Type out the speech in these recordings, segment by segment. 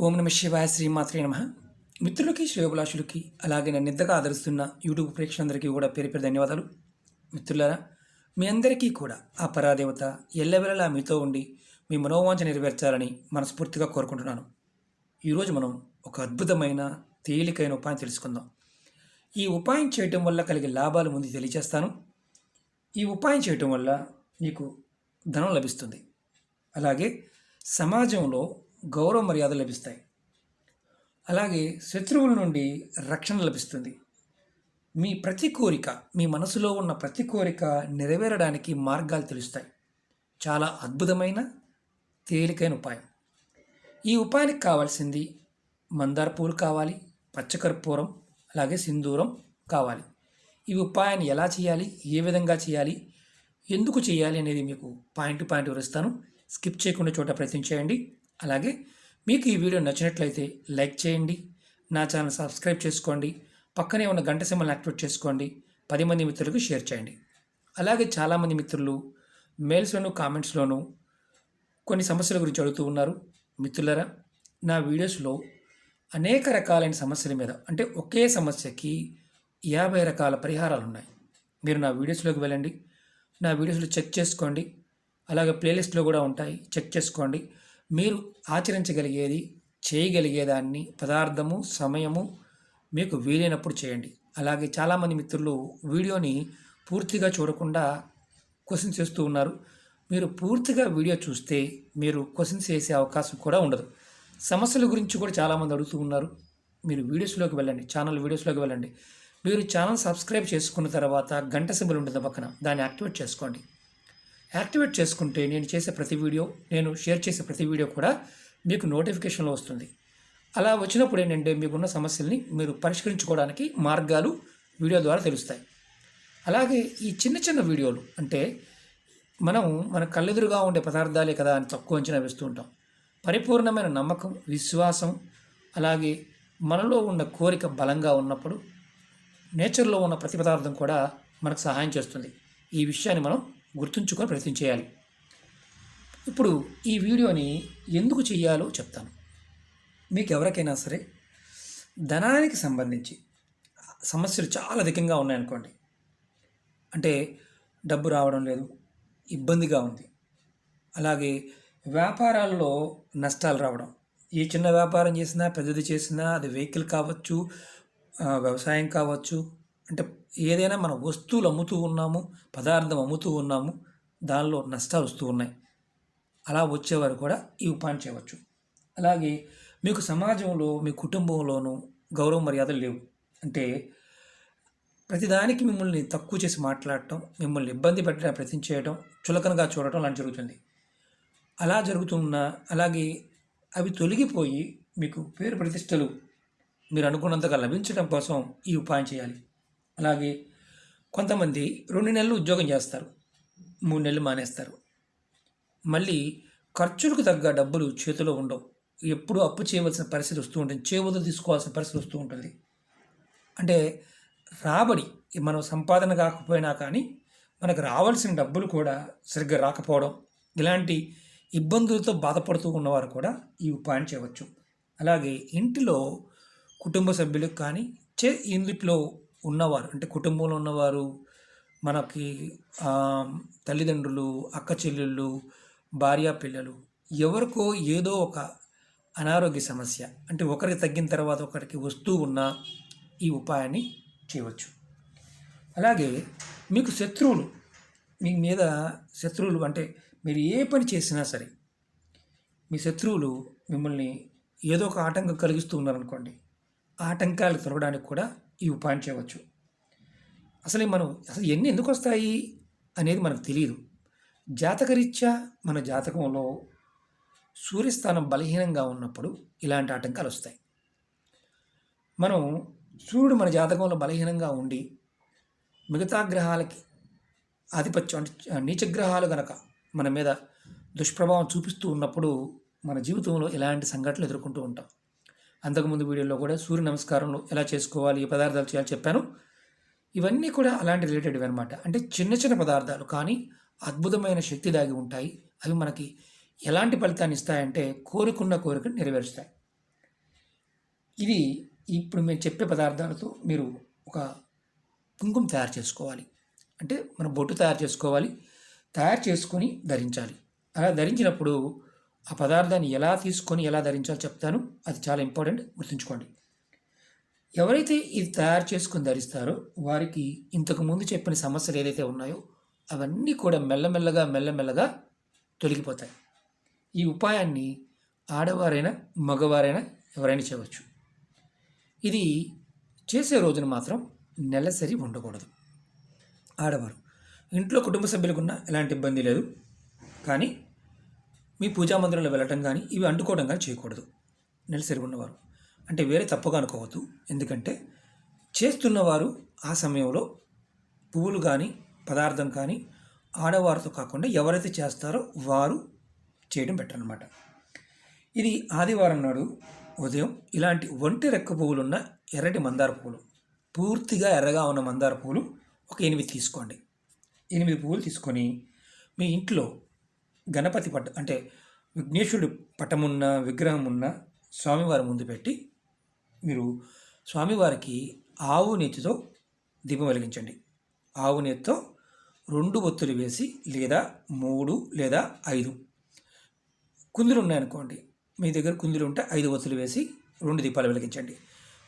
ఓం నమ శివాయ శ్రీమాత్రే నమ. మిత్రులకి శ్రేయోభిలాషులకి అలాగే నన్ను నిద్దగా ఆదరిస్తున్న యూట్యూబ్ ప్రేక్షకులందరికీ కూడా పేరు పేరు ధన్యవాదాలు. మిత్రులారా మీ అందరికీ కూడా ఆ పరాదేవత ఎల్లవెల్లలా మీతో ఉండి మీ మనోవాంఛ నెరవేర్చాలని మనస్ఫూర్తిగా కోరుకుంటున్నాను. ఈరోజు మనం ఒక అద్భుతమైన తేలికైన ఉపాయం తెలుసుకుందాం. ఈ ఉపాయం చేయటం వల్ల కలిగే లాభాలు ముందు తెలియజేస్తాను. ఈ ఉపాయం చేయటం వల్ల మీకు ధనం లభిస్తుంది. అలాగే సమాజంలో గౌరవ మర్యాదలు లభిస్తాయి. అలాగే శత్రువుల నుండి రక్షణ లభిస్తుంది. మీ ప్రతి కోరిక మీ మనసులో ఉన్న ప్రతి కోరిక నెరవేరడానికి మార్గాలు తెలుస్తాయి. చాలా అద్భుతమైన తేలికైన ఉపాయం. ఈ ఉపాయానికి కావాల్సింది మందార పూలు కావాలి పచ్చకర్పూరం అలాగే సింధూరం కావాలి. ఈ ఉపాయాన్ని ఎలా చేయాలి ఏ విధంగా చేయాలి ఎందుకు చేయాలి అనేది మీకు పాయింట్ పాయింట్ వివరిస్తాను. స్కిప్ చేయకుండా చోట ప్రయత్నం చేయండి. అలాగే మీకు ఈ వీడియో నచ్చినట్లయితే లైక్ చేయండి నా ఛానల్ సబ్స్క్రైబ్ చేసుకోండి పక్కనే ఉన్న గంట సింబల్ని యాక్టివేట్ చేసుకోండి పది మంది మిత్రులకు షేర్ చేయండి. అలాగే చాలామంది మిత్రులు మెయిల్స్లోను కామెంట్స్లోను కొన్ని సమస్యల గురించి అడుగుతూ ఉన్నారు. మిత్రులరా నా వీడియోస్లో అనేక రకాలైన సమస్యల మీద అంటే ఒకే సమస్యకి యాభై రకాల పరిహారాలు ఉన్నాయి. మీరు నా వీడియోస్లోకి వెళ్ళండి నా వీడియోస్లో చెక్ చేసుకోండి అలాగే ప్లేలిస్ట్లో కూడా ఉంటాయి చెక్ చేసుకోండి. మీరు ఆచరించగలిగేది చేయగలిగేదాన్ని పదార్థము సమయము మీకు వీలైనప్పుడు చేయండి. అలాగే చాలామంది మిత్రులు వీడియోని పూర్తిగా చూడకుండా క్వశ్చన్ చేస్తూ ఉన్నారు. మీరు పూర్తిగా వీడియో చూస్తే మీరు క్వశ్చన్స్ చేసే అవకాశం కూడా ఉండదు. సమస్యల గురించి కూడా చాలామంది అడుగుతూ ఉన్నారు. మీరు వీడియోస్లోకి వెళ్ళండి ఛానల్ వీడియోస్లోకి వెళ్ళండి. మీరు ఛానల్ సబ్స్క్రైబ్ చేసుకున్న తర్వాత గంట సింబల్ ఉంటుంది పక్కన దాన్ని యాక్టివేట్ చేసుకోండి. యాక్టివేట్ చేసుకుంటే నేను చేసే ప్రతి వీడియో నేను షేర్ చేసే ప్రతి వీడియో కూడా మీకు నోటిఫికేషన్లో వస్తుంది. అలా వచ్చినప్పుడు ఏంటంటే మీకున్న సమస్యల్ని మీరు పరిష్కరించుకోవడానికి మార్గాలు వీడియో ద్వారా తెలుస్తాయి. అలాగే ఈ చిన్న చిన్న వీడియోలు అంటే మనం మన కళ్ళెదురుగా ఉండే పదార్థాలే కదా అని తక్కువ అంచనా వేస్తూ ఉంటాం. పరిపూర్ణమైన నమ్మకం విశ్వాసం అలాగే మనలో ఉన్న కోరిక బలంగా ఉన్నప్పుడు నేచర్లో ఉన్న ప్రతి పదార్థం కూడా మనకు సహాయం చేస్తుంది. ఈ విషయాన్ని మనం గుర్తుంచుకొని ప్రయత్నం చేయాలి. ఇప్పుడు ఈ వీడియోని ఎందుకు చేయాలో చెప్తాను. మీకు ఎవరికైనా సరే ధనానికి సంబంధించి సమస్యలు చాలా అధికంగా ఉన్నాయనుకోండి. అంటే డబ్బు రావడం లేదు ఇబ్బందిగా ఉంది. అలాగే వ్యాపారాల్లో నష్టాలు రావడం. ఏ చిన్న వ్యాపారం చేసినా పెద్దది చేసినా అది వెహికల్ కావచ్చు వ్యవసాయం కావచ్చు అంటే ఏదైనా మన వస్తువులు అమ్ముతూ ఉన్నాము పదార్థం అమ్ముతూ ఉన్నాము దానిలో నష్టాలు వస్తూ ఉన్నాయి. అలా వచ్చేవారు కూడా ఈ ఉపాయం చేయవచ్చు. అలాగే మీకు సమాజంలో మీ కుటుంబంలోనూ గౌరవ మర్యాదలు లేవు. అంటే ప్రతిదానికి మిమ్మల్ని తక్కువ చేసి మాట్లాడటం మిమ్మల్ని ఇబ్బంది పెట్టడం ప్రయత్నం చేయడం చులకనగా చూడటం అలా జరుగుతుంది. అలా జరుగుతున్న అలాగే అవి తొలగిపోయి మీకు పేరు ప్రతిష్టలు మీరు అనుకున్నంతగా లభించడం కోసం ఈ ఉపాయం చేయాలి. అలాగే కొంతమంది రెండు నెలలు ఉద్యోగం చేస్తారు మూడు నెలలు మానేస్తారు. మళ్ళీ ఖర్చులకు తగ్గ డబ్బులు చేతిలో ఉండవు. ఎప్పుడూ అప్పు చేయవలసిన పరిస్థితి వస్తూ ఉంటుంది చేవదులు తీసుకోవాల్సిన పరిస్థితి వస్తూ ఉంటుంది. అంటే రాబడి మనం సంపాదన కాకపోయినా కానీ మనకు రావాల్సిన డబ్బులు కూడా సరిగ్గా రాకపోవడం ఇలాంటి ఇబ్బందులతో బాధపడుతూ ఉన్నవారు కూడా ఈ ఉపాయం చేయవచ్చు. అలాగే ఇంటిలో కుటుంబ సభ్యులకు కానీ చే ఇందులో ఉన్నవారు అంటే కుటుంబంలో ఉన్నవారు మనకి తల్లిదండ్రులు అక్క చెల్లెళ్ళు భార్య పిల్లలు ఎవరికో ఏదో ఒక అనారోగ్య సమస్య అంటే ఒకరికి తగ్గిన తర్వాత ఒకరికి వస్తూ ఉన్న ఈ ఉపాయాన్ని చేయవచ్చు. అలాగే మీకు శత్రువులు మీ మీద శత్రువులు అంటే మీరు ఏ పని చేసినా సరే మీ శత్రువులు మిమ్మల్ని ఏదో ఒక ఆటంకం కలిగిస్తూ ఉన్నారనుకోండి ఆ ఆటంకాలు తొలగడానికి కూడా ఈ ఉపాయం చేయవచ్చు. అసలు మనం అసలు ఎన్ని ఎందుకు వస్తాయి అనేది మనకు తెలియదు జాతకరీత్యా మన జాతకంలో సూర్యస్థానం బలహీనంగా ఉన్నప్పుడు ఇలాంటి ఆటంకాలు వస్తాయి. మనం సూర్యుడు మన జాతకంలో బలహీనంగా ఉండి మిగతా గ్రహాలకి ఆధిపత్యం అంటే నీచగ్రహాలు గనక మన మీద దుష్ప్రభావం చూపిస్తూ ఉన్నప్పుడు మన జీవితంలో ఇలాంటి సంఘటనలు ఎదుర్కొంటూ ఉంటాం. అంతకుముందు వీడియోలో కూడా సూర్య నమస్కారంలో ఎలా చేసుకోవాలి ఏ పదార్థాలు చేయాలి చెప్పాను. ఇవన్నీ కూడా అలాంటి రిలేటెడ్ అనమాట అంటే చిన్న చిన్న పదార్థాలు కానీ అద్భుతమైన శక్తి దాగి ఉంటాయి. అవి మనకి ఎలాంటి ఫలితాన్ని ఇస్తాయంటే కోరుకున్న కోరికను నెరవేరుస్తాయి. ఇది ఇప్పుడు మేము చెప్పే పదార్థాలతో మీరు ఒక కుంకుమ తయారు చేసుకోవాలి. అంటే మనం బొట్టు తయారు చేసుకోవాలి. తయారు చేసుకొని ధరించాలి. అలా ధరించినప్పుడు ఆ పదార్థాన్ని ఎలా తీసుకొని ఎలా ధరించాలో చెప్తాను. అది చాలా ఇంపార్టెంట్. గుర్తుంచుకోండి. ఎవరైతే ఇది తయారు చేసుకుని ధరిస్తారో వారికి ఇంతకు ముందు చెప్పిన సమస్యలు ఏదైతే ఉన్నాయో అవన్నీ కూడా మెల్లమెల్లగా మెల్లమెల్లగా తొలగిపోతాయి. ఈ ఉపాయాన్ని ఆడవారైనా మగవారైనా ఎవరైనా చేయవచ్చు. ఇది చేసే రోజున మాత్రం నెలసరి ఉండకూడదు. ఆడవారు. ఇంట్లో కుటుంబ సభ్యులకున్న ఎలాంటి ఇబ్బంది లేదు. కానీ మీ పూజా మందిరంలో వెళ్ళటం కానీ ఇవి అంటుకోవడం కానీ చేయకూడదు. నెలసరి ఉన్నవారు అంటే వేరే తప్పుగా అనుకోవద్దు. ఎందుకంటే చేస్తున్నవారు ఆ సమయంలో పువ్వులు కానీ పదార్థం కానీ ఆడవారితో కాకుండా ఎవరైతే చేస్తారో వారు చేయడం బెటర్ అనమాట ఇది ఆదివారం నాడు ఉదయం ఇలాంటి ఒంటి రెక్క పువ్వులు ఉన్న ఎర్రటి మందార పువ్వులు. పూర్తిగా ఎర్రగా ఉన్న మందార పువ్వులు ఒక ఎనిమిది తీసుకోండి. ఎనిమిది పువ్వులు తీసుకొని మీ ఇంట్లో గణపతి పట్ట అంటే విఘ్నేశ్వరుడు పటమున్న విగ్రహం ఉన్న స్వామివారి ముందు పెట్టి మీరు స్వామివారికి ఆవు నేతితో దీపం వెలిగించండి. ఆవు నేతితో రెండు ఒత్తులు వేసి లేదా మూడు లేదా ఐదు కుందులు ఉన్నాయనుకోండి. మీ దగ్గర కుందులు ఉంటే ఐదు ఒత్తులు వేసి రెండు దీపాలు వెలిగించండి.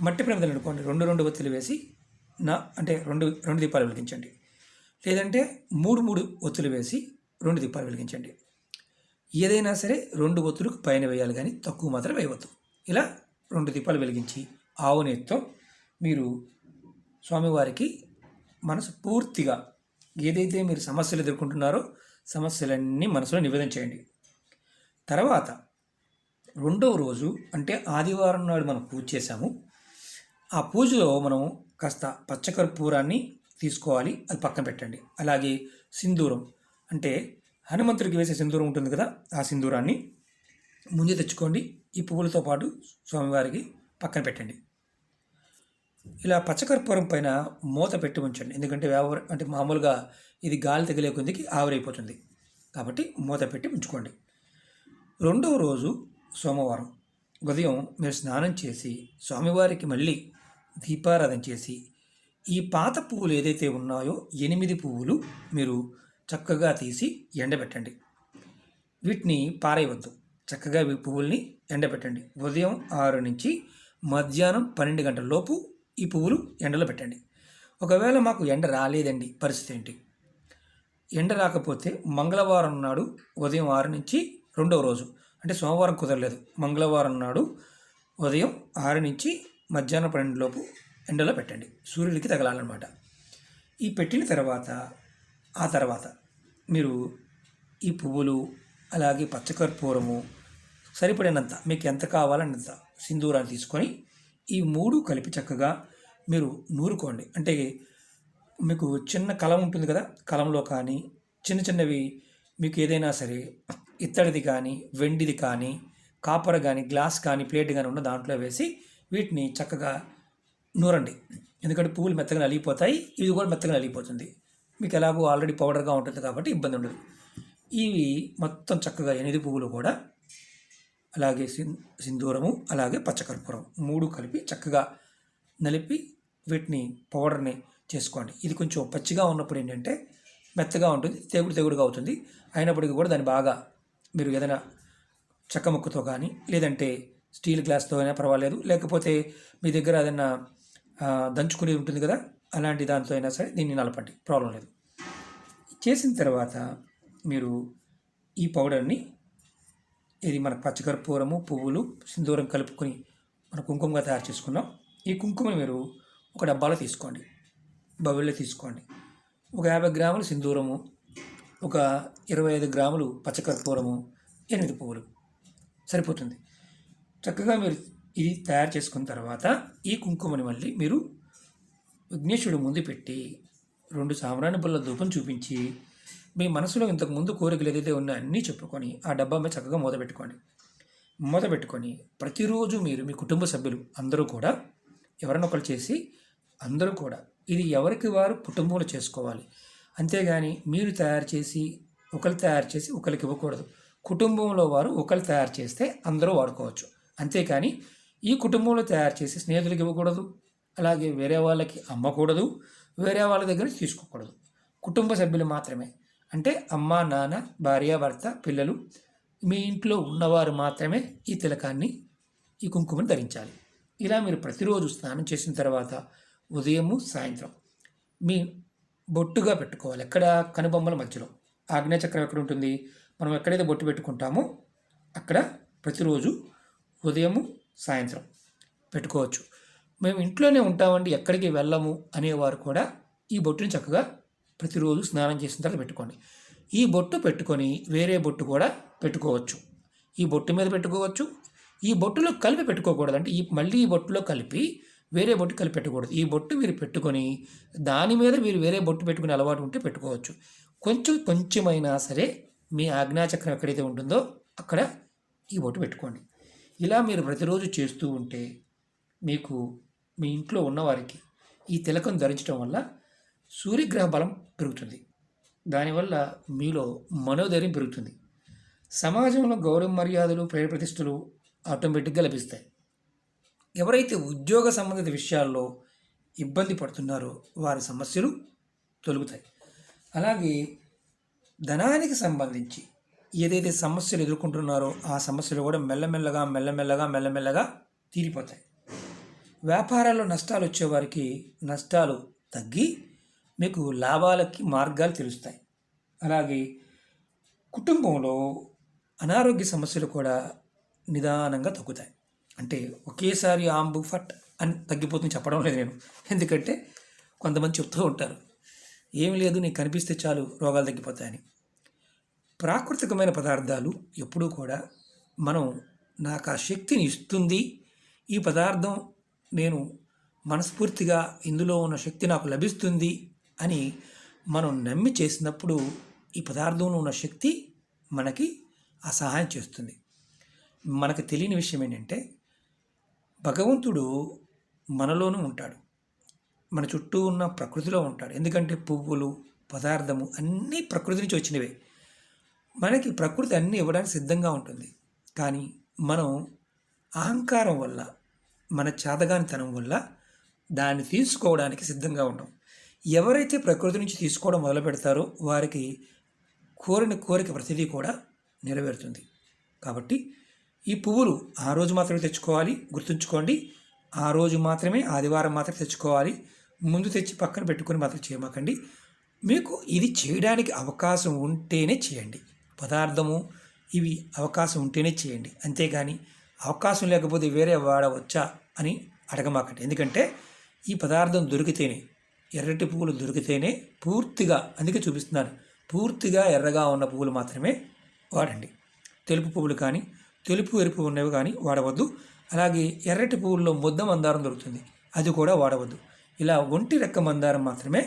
మట్టి ప్రమిదలు అనుకోండి. రెండు రెండు ఒత్తులు వేసి నా అంటే రెండు రెండు దీపాలు వెలిగించండి. లేదంటే మూడు మూడు ఒత్తులు వేసి రెండు దీపాలు వెలిగించండి. ఏదైనా సరే రెండు ఒత్తులకు పైన వేయాలి కానీ తక్కువ మాత్రం వేయవద్దు. ఇలా రెండు దీపాలు వెలిగించి ఆవు నెత్తితో మీరు స్వామివారికి మనసు పూర్తిగా ఏదైతే మీరు సమస్యలు ఎదుర్కొంటున్నారో సమస్యలన్నీ మనసులో నివేదన చేయండి. తర్వాత రెండవ రోజు అంటే ఆదివారం నాడు మనం పూజ చేశాము. ఆ పూజలో మనం కాస్త పచ్చకర్పూరాన్ని తీసుకోవాలి అది పక్కన పెట్టండి. అలాగే సింధూరం అంటే హనుమంతుడికి వేసే సింధూరం ఉంటుంది కదా ఆ సింధూరాన్ని ముందే తెచ్చుకోండి. ఈ పువ్వులతో పాటు స్వామివారికి పక్కన పెట్టండి. ఇలా పచ్చకర్పూరం పైన మూత పెట్టి ఉంచండి. ఎందుకంటే వ్యాపారం అంటే మామూలుగా ఇది గాలి తగిలే కొద్దికి ఆవిరైపోతుంది. కాబట్టి మూత పెట్టి ఉంచుకోండి. రెండవ రోజు సోమవారం ఉదయం మీరు స్నానం చేసి స్వామివారికి మళ్ళీ దీపారాధన చేసి ఈ పాత పువ్వులు ఏదైతే ఉన్నాయో ఎనిమిది పువ్వులు మీరు చక్కగా తీసి ఎండబెట్టండి. వీటిని పారేయవద్దు. చక్కగా ఈ పువ్వుల్ని ఎండబెట్టండి. ఉదయం ఆరు నుంచి మధ్యాహ్నం పన్నెండు గంటల లోపు ఈ పువ్వులు ఎండలో పెట్టండి. ఒకవేళ మాకు ఎండ రాలేదండి పరిస్థితి ఏంటి? ఎండ రాకపోతే మంగళవారం నాడు ఉదయం ఆరు నుంచి రెండవ రోజు అంటే సోమవారం కుదరలేదు. మంగళవారం నాడు ఉదయం ఆరు నుంచి మధ్యాహ్నం పన్నెండు లోపు ఎండలో పెట్టండి. సూర్యుడికి తగలాలన్నమాట. ఈ పెట్టిన తర్వాత ఆ తర్వాత మీరు ఈ పువ్వులు అలాగే పచ్చకర్పూరము సరిపడినంత మీకు ఎంత కావాలన్నంత సింధూరాన్ని తీసుకొని ఈ మూడు కలిపి చక్కగా మీరు నూరుకోండి. అంటే మీకు చిన్న కలం ఉంటుంది కదా కలంలో కానీ చిన్న చిన్నవి మీకు ఏదైనా సరే ఇత్తడిది కానీ వెండిది కానీ కాపర్ కానీ గ్లాస్ కానీ ప్లేట్ కానీ ఉన్న దాంట్లో వేసి వీటిని చక్కగా నూరండి. ఎందుకంటే పువ్వులు మెత్తగా నలిగిపోతాయి ఇది కూడా మెత్తగా నలిగిపోతుంది. మీకు ఎలాగో ఆల్రెడీ పౌడర్గా ఉంటుంది కాబట్టి ఇబ్బంది ఉండదు. ఇవి మొత్తం చక్కగా ఎనిమిది పువ్వులు కూడా అలాగే సింధూరము అలాగే పచ్చకర్పూరం మూడు కలిపి చక్కగా నలిపి వీటిని పౌడర్ని చేసుకోండి. ఇది కొంచెం పచ్చిగా ఉన్నప్పుడు ఏంటంటే మెత్తగా ఉంటుంది తెగుడు తెగుడుగా అవుతుంది. అయినప్పటికీ కూడా దాన్ని బాగా మీరు ఏదైనా చెక్క ముక్కతో కానీ లేదంటే స్టీల్ గ్లాస్తో అయినా పర్వాలేదు. లేకపోతే మీ దగ్గర ఏదైనా దంచుకునేది ఉంటుంది కదా? అలాంటి దాంతో అయినా సరే దీన్ని నలపండి. ప్రాబ్లం లేదు. చేసిన తర్వాత మీరు ఈ పౌడర్ని ఇది మన పచ్చకర్పూరము పువ్వులు సింధూరం కలుపుకొని మన కుంకుమగా తయారు చేసుకున్నాం. ఈ కుంకుమని మీరు ఒక డబ్బాలో తీసుకోండి. బౌల్లో తీసుకోండి. ఒక యాభై గ్రాములు సింధూరము ఒక ఇరవై ఐదు గ్రాములు పచ్చకర్పూరము ఎనిమిది పువ్వులు. సరిపోతుంది. చక్కగా మీరు ఇది తయారు చేసుకున్న తర్వాత ఈ కుంకుమని మళ్ళీ మీరు విఘ్నేశ్వరుడు ముందు పెట్టి రెండు సాంబ్రాణి బుల్ల ధూపం చూపించి మీ మనసులో ఇంతకు ముందు కోరికలు ఏదైతే ఉన్నాయో అన్నీ చెప్పుకొని ఆ డబ్బా మీద చక్కగా మూత పెట్టుకోండి. మూత పెట్టుకొని ప్రతిరోజు మీరు మీ కుటుంబ సభ్యులు అందరూ కూడా ఎవరైనా ఒకరు చేసి అందరూ కూడా ఇది ఎవరికి వారు కుటుంబంలో చేసుకోవాలి. అంతేగాని మీరు తయారు చేసి ఒకరు తయారు చేసి ఒకరికి ఇవ్వకూడదు. కుటుంబంలో వారు ఒకరు తయారు చేస్తే అందరూ వాడుకోవచ్చు. అంతేకాని ఈ కుటుంబంలో తయారు చేసి స్నేహితులకు ఇవ్వకూడదు. అలాగే వేరే వాళ్ళకి అమ్మకూడదు వేరే వాళ్ళ దగ్గర తీసుకోకూడదు. కుటుంబ సభ్యులు మాత్రమే. అంటే అమ్మ నాన్న భార్య భర్త పిల్లలు మీ ఇంట్లో ఉన్నవారు మాత్రమే ఈ తిలకాన్ని ఈ కుంకుమను ధరించాలి. ఇలా మీరు ప్రతిరోజు స్నానం చేసిన తర్వాత ఉదయము సాయంత్రం మీ బొట్టుగా పెట్టుకోవాలి. ఎక్కడ? కనుబొమ్మల మధ్యలో. ఆగ్నేయచక్రం ఎక్కడ ఉంటుంది? మనం ఎక్కడైతే బొట్టు పెట్టుకుంటామో అక్కడ ప్రతిరోజు ఉదయము సాయంత్రం పెట్టుకోవచ్చు. మేము ఇంట్లోనే ఉంటామండి ఎక్కడికి వెళ్ళము అనేవారు కూడా ఈ బొట్టుని చక్కగా ప్రతిరోజు స్నానం చేసిన తర్వాత పెట్టుకోండి. ఈ బొట్టు పెట్టుకొని వేరే బొట్టు కూడా పెట్టుకోవచ్చు. ఈ బొట్టు మీద పెట్టుకోవచ్చు. ఈ బొట్టులో కలిపి పెట్టుకోకూడదు. అంటే ఈ మళ్ళీ ఈ బొట్టులో కలిపి వేరే బొట్టు కలిపి పెట్టకూడదు ఈ బొట్టు మీరు పెట్టుకొని దాని మీద మీరు వేరే బొట్టు పెట్టుకునే అలవాటు ఉంటే పెట్టుకోవచ్చు. కొంచెం కొంచెమైనా సరే మీ ఆజ్ఞాచక్రం ఎక్కడైతే ఉంటుందో అక్కడ ఈ బొట్టు పెట్టుకోండి. ఇలా మీరు ప్రతిరోజు చేస్తూ ఉంటే మీకు మీ ఇంట్లో ఉన్నవారికి ఈ తిలకం ధరించడం వల్ల సూర్యగ్రహ బలం పెరుగుతుంది. దానివల్ల మీలో మనోధైర్యం పెరుగుతుంది. సమాజంలో గౌరవ మర్యాదలు పేరు ప్రతిష్టలు ఆటోమేటిక్గా లభిస్తాయి. ఎవరైతే ఉద్యోగ సంబంధిత విషయాల్లో ఇబ్బంది పడుతున్నారో వారి సమస్యలు తొలుగుతాయి. అలాగే ధనానికి సంబంధించి ఏదైతే సమస్యలు ఎదుర్కొంటున్నారో ఆ సమస్యలు కూడా మెల్లమెల్లగా మెల్లమెల్లగా మెల్లమెల్లగా తీరిపోతాయి. వ్యాపారాల్లో నష్టాలు వచ్చేవారికి నష్టాలు తగ్గి మీకు లాభాలకి మార్గాలు తెలుస్తాయి. అలాగే కుటుంబంలో అనారోగ్య సమస్యలు కూడా నిదానంగా తగ్గుతాయి. అంటే ఒకేసారి ఆంబు ఫట్ అని తగ్గిపోతుంది చెప్పడం లేదు నేను. ఎందుకంటే కొంతమంది చెప్తూ ఉంటారు ఏమి లేదు నీకు కనిపిస్తే చాలు రోగాలు తగ్గిపోతాయని. ప్రాకృతికమైన పదార్థాలు ఎప్పుడూ కూడా మనం నాకు ఆ శక్తిని ఇస్తుంది ఈ పదార్థం నేను మనస్ఫూర్తిగా ఇందులో ఉన్న శక్తి నాకు లభిస్తుంది అని మనం నమ్మి చేసినప్పుడు ఈ పదార్థంలో ఉన్న శక్తి మనకి ఆ సహాయం చేస్తుంది. మనకు తెలియని విషయం ఏంటంటే భగవంతుడు మనలోనూ ఉంటాడు. మన చుట్టూ ఉన్న ప్రకృతిలో ఉంటాడు. ఎందుకంటే పువ్వులు పదార్థము అన్నీ ప్రకృతి నుంచి వచ్చినవే. మనకి ప్రకృతి అన్నీ ఇవ్వడానికి సిద్ధంగా ఉంటుంది. కానీ మనం అహంకారం వల్ల మన చేతగానితనం వల్ల దాన్ని తీసుకోవడానికి సిద్ధంగా ఉండం ఎవరైతే ప్రకృతి నుంచి తీసుకోవడం మొదలు పెడతారో వారికి కోరిన కోరిక ప్రతిదీ కూడా నెరవేరుతుంది. కాబట్టి ఈ పువ్వులు ఆ రోజు మాత్రమే తెచ్చుకోవాలి గుర్తుంచుకోండి. ఆ రోజు మాత్రమే ఆదివారం మాత్రమే తెచ్చుకోవాలి. ముందు తెచ్చి పక్కన పెట్టుకొని మాత్రం చేయమాకండి. మీకు ఇది చేయడానికి అవకాశం ఉంటేనే చేయండి. పదార్థము ఇవి అవకాశం ఉంటేనే చేయండి. అంతేగాని అవకాశం లేకపోతే వేరే వాడవచ్చా అని అడగమాకండి. ఎందుకంటే ఈ పదార్థం దొరికితేనే ఎర్రటి పువ్వులు దొరికితేనే పూర్తిగా అందుకే చూపిస్తున్నాను పూర్తిగా ఎర్రగా ఉన్న పువ్వులు మాత్రమే వాడండి. తెలుపు పువ్వులు కానీ తెలుపు ఎరుపు ఉన్నవి కానీ వాడవద్దు. అలాగే ఎర్రటి పువ్వుల్లో ముద్ద మందారం దొరుకుతుంది అది కూడా వాడవద్దు. ఇలా ఒంటి రెక్క మందారం మాత్రమే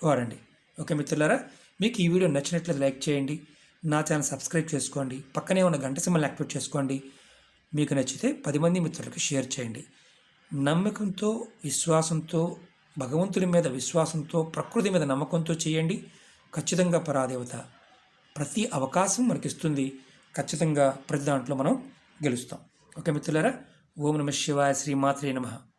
వాడండి. ఓకే మిత్రులారా మీకు ఈ వీడియో నచ్చినట్లయితే లైక్ చేయండి నా ఛానల్ సబ్స్క్రైబ్ చేసుకోండి పక్కనే ఉన్న గంట సింబల్ని యాక్టివేట్ చేసుకోండి. మీకు నచ్చితే పది మంది మిత్రులకు షేర్ చేయండి. నమ్మకంతో విశ్వాసంతో భగవంతుడి మీద విశ్వాసంతో ప్రకృతి మీద నమ్మకంతో చేయండి. ఖచ్చితంగా పరాదేవత ప్రతి అవకాశం మనకిస్తుంది. ఖచ్చితంగా ప్రతి దాంట్లో మనం గెలుస్తాం. ఓకే మిత్రులారా ఓం నమ శివాయ శ్రీమాత్రే నమః.